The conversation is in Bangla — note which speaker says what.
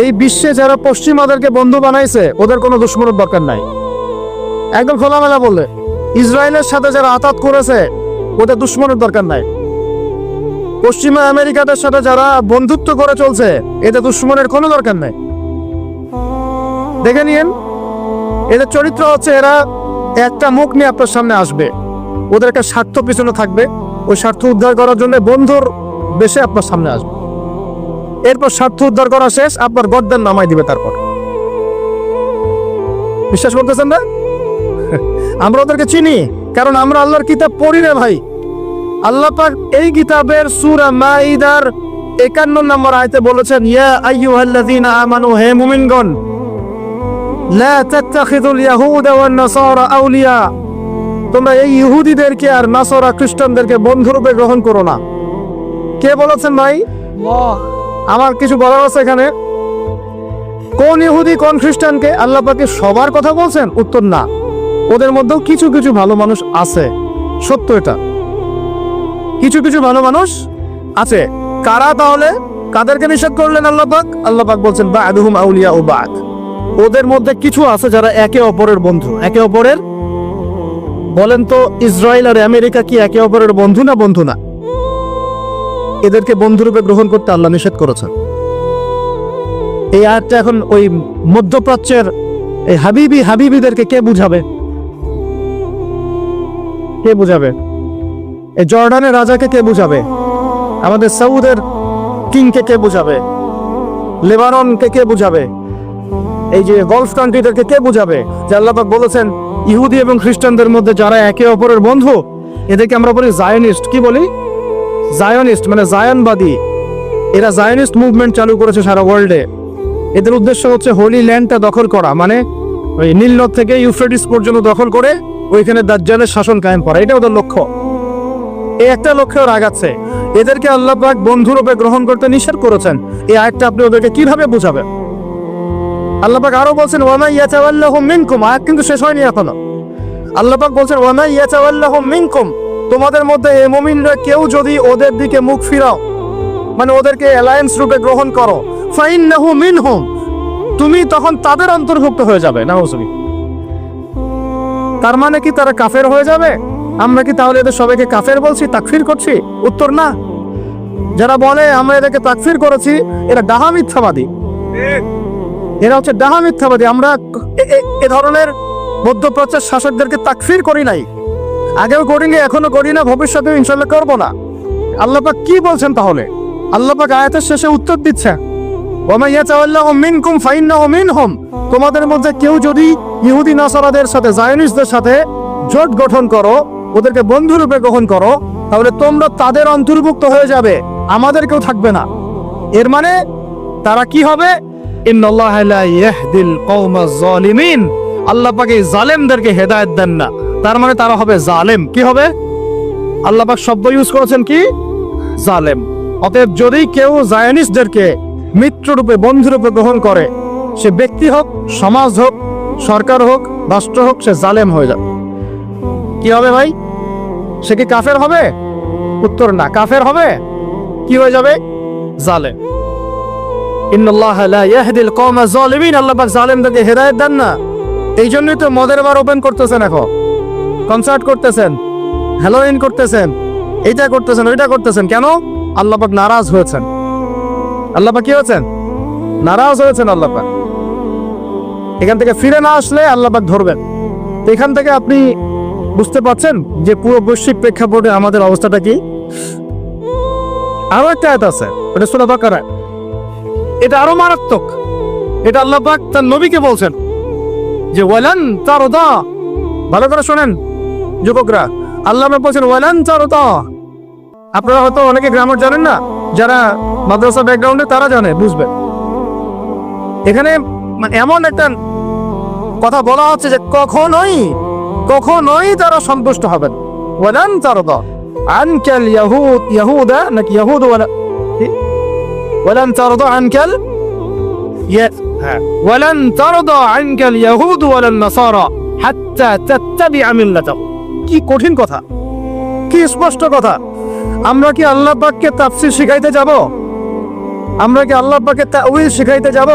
Speaker 1: এই বিশ্বে যারা পশ্চিমাদেরকে বন্ধু বানাইছে, ওদের কোনো দুশ্মনের দরকার নাই। একদম খোলামেলা বললে, ইসরায়েলের সাথে যারা আতাত করেছে, ওদের দুশ্মনের দরকার নাই। পশ্চিমা আমেরিকাদের সাথে যারা বন্ধুত্ব করে চলছে এতে দুশ্মনের কোনো দরকার নাই। দেখে নিয়েন, এদের চরিত্র হচ্ছে এরা একটা মুখ নিয়ে আপনার সামনে আসবে। ওদের একটা স্বার্থ পিছনে থাকবে। ওই স্বার্থ উদ্ধার করার জন্য বন্ধুর বেশে আপনার সামনে আসবে। এরপর স্বার্থ উদ্ধার করা শেষ আপনার গদ্দান নামাই দিবে তারপর। বিশ্বাস করতেছেন না? আমরা ওদেরকে চিনি, কারণ আমরা আল্লাহর কিতাব পড়ি রে ভাই। আল্লাহ পাক এই কিতাবের সূরা মাইদার 51 নম্বর আয়তে বলেছেন, ইয়া আইয়ুহাল্লাযীনা আমানু, হে মুমিনগণ, লা তাত্তাখিযুল ইয়াহুদা ওয়ান নাসারা আউলিয়া। তোমরা এই ইহুদিদেরকে আর নাসারা খ্রিস্টানদেরকে বন্ধুরূপে গ্রহণ করো না। কে বলেছেন ভাই? আমার কিছু বলার আছে এখানে? কোন ইহুদি, কোন খ্রিস্টানকে আল্লাহ পাকে সবার কথা বলছেন? উত্তর না। ওদের মধ্যেও কিছু কিছু ভালো মানুষ আছে। সত্য এটা। কিছু কিছু ভালো মানুষ আছে। কারা তাহলে? কাদেরকে নিষেধ করলেন আল্লাহ পাক? আল্লাহ পাক বলছেন বা আদহুম আউলিয়া ও বাদ। ওদের মধ্যে কিছু আছে যারা একে অপরের বন্ধু। একে অপরের? বলেন তো, ইসরায়েল আর আমেরিকা কি একে অপরের বন্ধু না বন্ধু না? এদেরকে বন্ধুরূপে গ্রহণ করতে আল্লাহ নিষেধ করেছেন। এই আয়াতটা এখন ওই মধ্যপ্রাচ্যের এই হাবিবি হাবিবিদেরকে কে বুঝাবে? কে বুঝাবে? এই জর্ডানের রাজাকে কে বুঝাবে? আমাদের সৌদের কিংকে কে বুঝাবে? লেবাননকে কে বুঝাবে? এই যে গলফ কান্ট্রিদেরকে কে বুঝাবে? যে আল্লাপাক বলেছেন, ইহুদি এবং খ্রিস্টানদের মধ্যে যারা একে অপরের বন্ধু, এদেরকে আমরা বলি জায়নিস্ট। কি বলি? জায়নিস্ট মানে জায়নবাদী এরা জায়নিস্ট মুভমেন্ট চালু করেছে সারা ওয়ার্ল্ডে এদের উদ্দেশ্য হচ্ছে হোলি ল্যান্ডটা দখল করা মানে ওই নীলনদ থেকে ইউফ্রেটিস পর্যন্ত দখল করে ওইখানে দাজ্জালের শাসন কায়েম করা এটা ওদের লক্ষ্য। এই একটা লক্ষ্যে ওরা আগাচ্ছে। এদেরকে আল্লাহ পাক বন্ধুরূপে গ্রহণ করতে নিষেধ করেছেন। এই আয়াতটা আপনি ওদেরকে কীভাবে বুঝাবেন? আল্লাহ পাক আরও বলছেন, ওয়ামা ইয়াতাওয়াল্লাহু মিনকুম আয়াত কিন্তু শেষ হয়নি এখনও। আল্লাহ পাক বলছেন, ওয়ামা ইয়াতাওয়াল্লাহু মিনকুম তোমাদের মধ্যে এই মুমিনরা কেউ যদি ওদের দিকে মুখ ফিরাও মানে ওদেরকে অ্যালায়েন্স রূপে গ্রহণ করো, ফাইন্নাহু মিনহুম, তুমি তখন তাদের অন্তর্ভুক্ত হয়ে যাবে নাউজুবি তার মানে কি তারা কাফের হয়ে যাবে? আমরা কি তাহলে এদের সবাইকে কাফের বলছি, তাকফির করছি? উত্তর না। যারা বলে, আমরা এদেরকে তাকফির করেছি, এরা ডাহা মিথ্যাবাদী। এরা হচ্ছে ডাহা মিথ্যাবাদী। আমরা এ- এ- এ ধরনের মধ্যপ্রাচ্যের শাসকদেরকে তাকফির করি নাই। আগেও করিনি, এখনও করি না ভবিষ্যতেও ইনশাল্লাহ করব না। আল্লাপাক কি বলছেন তাহলে? আল্লাপাক আয়াতের শেষে উত্তর দিচ্ছে তোমাদের মধ্যে কেউ যদি ইহুদি, নাসারাদের সাথে জায়নিস্টদের সাথে জোট গঠন করো, ওদেরকে বন্ধু রূপে গ্রহণ করো, তাহলে তোমরা তাদের অন্তর্ভুক্ত হয়ে যাবে, আমাদের কেউ থাকবে না। এর মানে তারা কি হবে? আল্লাহ পাক জালেমদেরকে হেদায়েত দেন না। তার মানে তারা হবে জালেম। কি হবে? আল্লাপাক শব্দ ইউজ করেছেন কি? জালেম। অতএব যদি কেউ জায়নিস্টদেরকে মিত্ররূপে, বন্ধুরূপে গ্রহণ করে, সে ব্যক্তি হোক, সমাজ হোক, সরকার হোক, রাষ্ট্র হোক, সে জালেম হয়ে যাবে। কি হবে ভাই? সে কি কাফের হবে? উত্তর না। কাফের হবে? কি হয়ে যাবে? জালেম। আল্লাহ জালেমদেরকে হেদায়েত দেন না। এই জন্যই তো মদের বার ওপেন করতেছেন এখন। কনসার্ট করতেছেন হ্যালোইন করতেছেন, এইটা করতেছেন, ওইটা করতেছেন, কেন? আল্লাহ পাক নারাজ হয়েছেন। আল্লাহ কি হয়েছেন? নারাজ হয়েছেন আল্লাহ পাক এখান থেকে ফিরে না আসলে আল্লাহ পাক ধরবেন। তো এখান থেকে আপনি বুঝতে পারছেন যে পুরো বৈশ্বিক প্রেক্ষাপটে আমাদের অবস্থাটা কি? আরও একটা আয়াত আছে বাকারা। এটা আরও মারাত্মক। এটা আল্লাহ পাক তার নবীকে বলছেন যে, ওয়ালান তারদা। ভালো করে শোনেন। যুবকরা, আল্লাহ বলছেন, ওয়ালান তারদা আপনারা হয়তো অনেকে গ্রামার জানেন না, যারা মাদ্রাসা ব্যাকগ্রাউন্ডে তারা জানে বুঝবে এখানে মানে এমন একটা কথা বলা হচ্ছে যে, কখনোই কখনোই তারা সন্তুষ্ট হবেন ওয়ালান তারদা আনকাল ইয়াহুদ, ইয়াহুদা, নাকি ইয়াহুদ ওয়ালা? ওয়ালান তারদা আনকাল ওয়ালান তারদা আনকাল ইয়াহুদ ওয়ালান নাসারা, হাত্তা তাত্তাবিআ মিল্লাতাহুম কি কঠিন কথা? কি স্পষ্ট কথা? আমরা কি আল্লাহ পাককে তাফসির শিখাইতে যাব? আমরা কি আল্লাহ পাককে তাউইল শিখাইতে যাব?